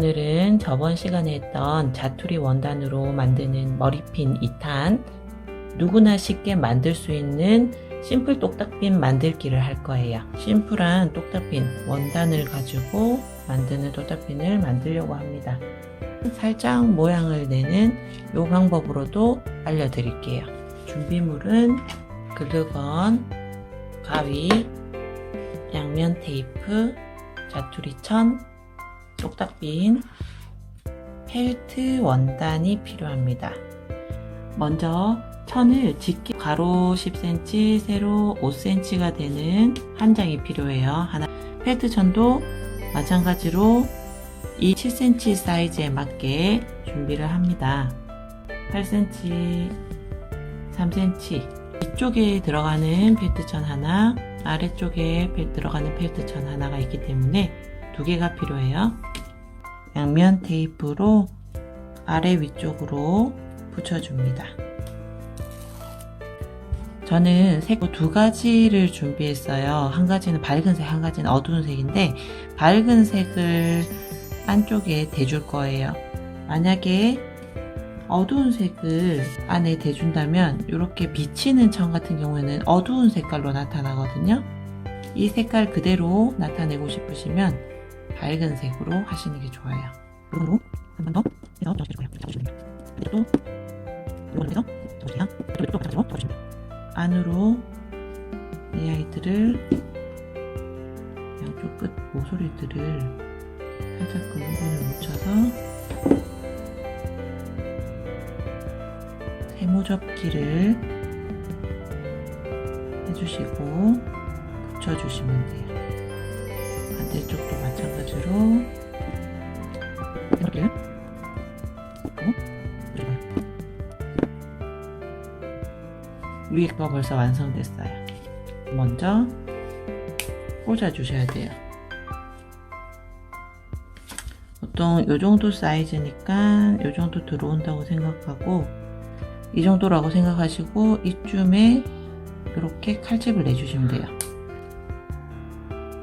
오늘은 저번 시간에 했던 자투리 원단으로 만드는 머리핀 2탄 누구나 쉽게 만들 수 있는 심플 똑딱핀 만들기를 할 거예요. 심플한 똑딱핀 원단을 가지고 만드는 똑딱핀을 만들려고 합니다. 살짝 모양을 내는 이 방법으로도 알려드릴게요. 준비물은 글루건, 가위, 양면 테이프, 자투리 천, 똑딱 빈, 펠트 원단이 필요합니다. 먼저 천을 집게 가로 10cm, 세로 5cm가 되는 한 장이 필요해요. 하나 펠트 천도 마찬가지로 이 7cm 사이즈에 맞게 준비를 합니다. 8cm, 3cm 이쪽에 들어가는 펠트 천 하나, 아래쪽에 들어가는 펠트 천 하나가 있기 때문에 두 개가 필요해요. 양면 테이프로 아래 위쪽으로 붙여줍니다. 저는 색 두 가지를 준비했어요. 한 가지는 밝은 색, 한 가지는 어두운 색인데 밝은 색을 안쪽에 대줄 거예요. 만약에 어두운 색을 안에 대준다면 이렇게 비치는 천 같은 경우에는 어두운 색깔로 나타나거든요. 이 색깔 그대로 나타내고 싶으시면 밝은 색으로 하시는 게 좋아요. 이걸로 한 번 더 해서. 적셔주시면 돼요. 이것도 이걸로 해서 적어주세요. 이것도 이것도 마찬가지로 적어주시면 돼요. 안으로 이 아이들을 양쪽 끝 모서리들을 살짝 글루건을 묻혀서 세모접기를 해주시고 붙여주시면 돼요. 반대쪽도 마찬가지로 이렇게 위에 거 벌써 완성됐어요. 먼저 꽂아 주셔야 돼요. 보통 이 정도 사이즈니까 이 정도 들어온다고 생각하고 이 정도라고 생각하시고 이쯤에 이렇게 칼집을 내주시면 돼요.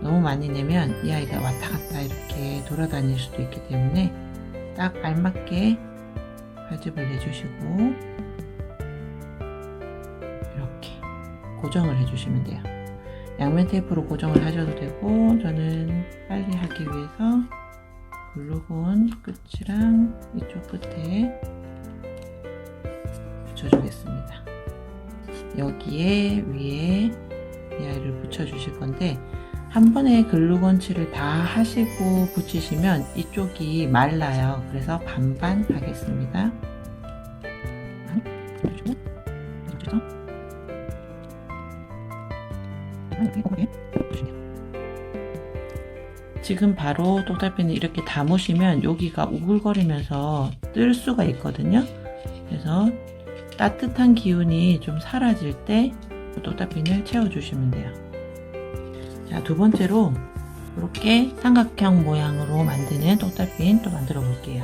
너무 많이 내면 이 아이가 왔다 갔다 이렇게 돌아다닐 수도 있기 때문에 딱 알맞게 칼집을 내주시고 이렇게 고정을 해주시면 돼요. 양면 테이프로 고정을 하셔도 되고 저는 빨리 하기 위해서 글루건 끝이랑 이쪽 끝에 붙여주겠습니다. 여기에 위에 이 아이를 붙여주실 건데 한 번에 글루건칠을 다 하시고 붙이시면 이쪽이 말라요. 그래서 반반 하겠습니다. 지금 바로 똑딱비는 이렇게 담으시면 여기가 우글거리면서 뜰 수가 있거든요. 그래서 따뜻한 기운이 좀 사라질 때 똑딱핀을 채워주시면 돼요. 자, 두 번째로 이렇게 삼각형 모양으로 만드는 똑딱핀 또 만들어 볼게요.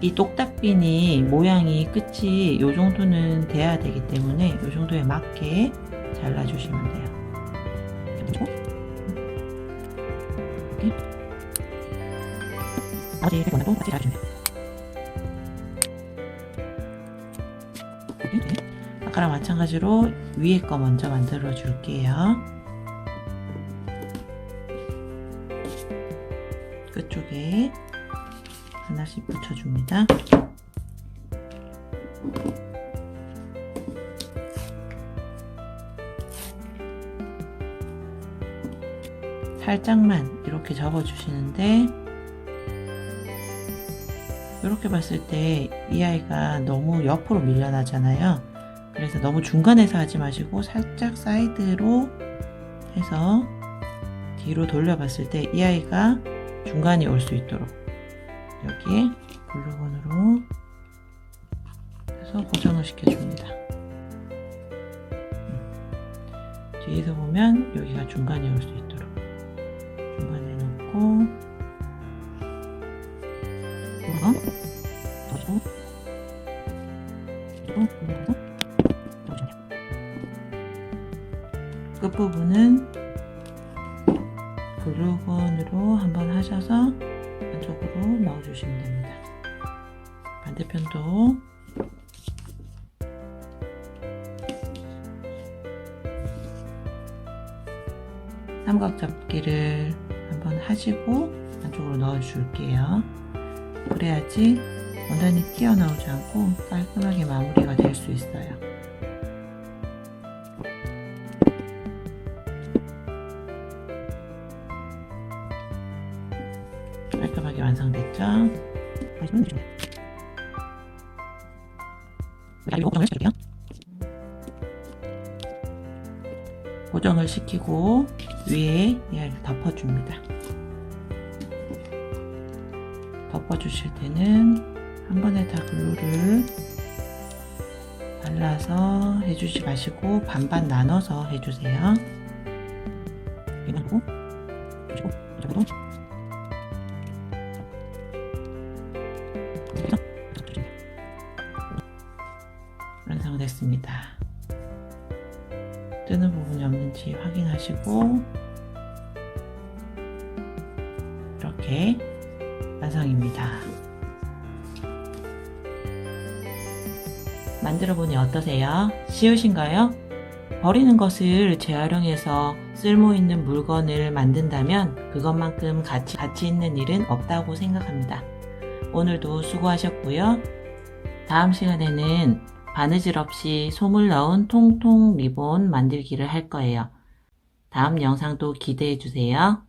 이 똑딱핀이 모양이 끝이 이 정도는 돼야 되기 때문에 이 정도에 맞게 잘라주시면 돼요. 아까랑 마찬가지로 위에 거 먼저 만들어 줄게요. 끝쪽에 하나씩 붙여줍니다. 살짝만 이렇게 접어주시는데 이렇게 봤을 때 이 아이가 너무 옆으로 밀려나잖아요. 그래서 너무 중간에서 하지 마시고 살짝 사이드로 해서 뒤로 돌려봤을 때 이 아이가 중간에 올 수 있도록 여기에 글루건으로 해서 고정을 시켜줍니다. 음. 뒤에서 보면 여기가 중간에 올 수 있도록 중간에 놓고 이거 눌러서 넣어주면 끝부분은 글루건으로 한번 하셔서 안쪽으로 넣어주시면 됩니다. 반대편도 삼각 접기를 한번 하시고 안쪽으로 넣어줄게요. 그래야지 원단이 튀어나오지 않고 깔끔하게 마무리가 될 수 있어요. 깔끔하게 완성됐죠? 고정을 시키고 위에 얘를 덮어줍니다. 덮어주실 때는 한 번에 다 글루를 발라서 해주지 마시고 반반 나눠서 해주세요. 이렇게 하고 주시고 이쪽으 완성됐습니다. 뜨는 부분이 없는지 확인하시고 이렇게 완성입니다. 만들어 보니 어떠세요? 쉬우신가요? 버리는 것을 재활용해서 쓸모 있는 물건을 만든다면 그것만큼 가치, 가치 있는 일은 없다고 생각합니다. 오늘도 수고하셨고요. 다음 시간에는 바느질 없이 솜을 넣은 통통 리본 만들기를 할 거예요. 다음 영상도 기대해 주세요.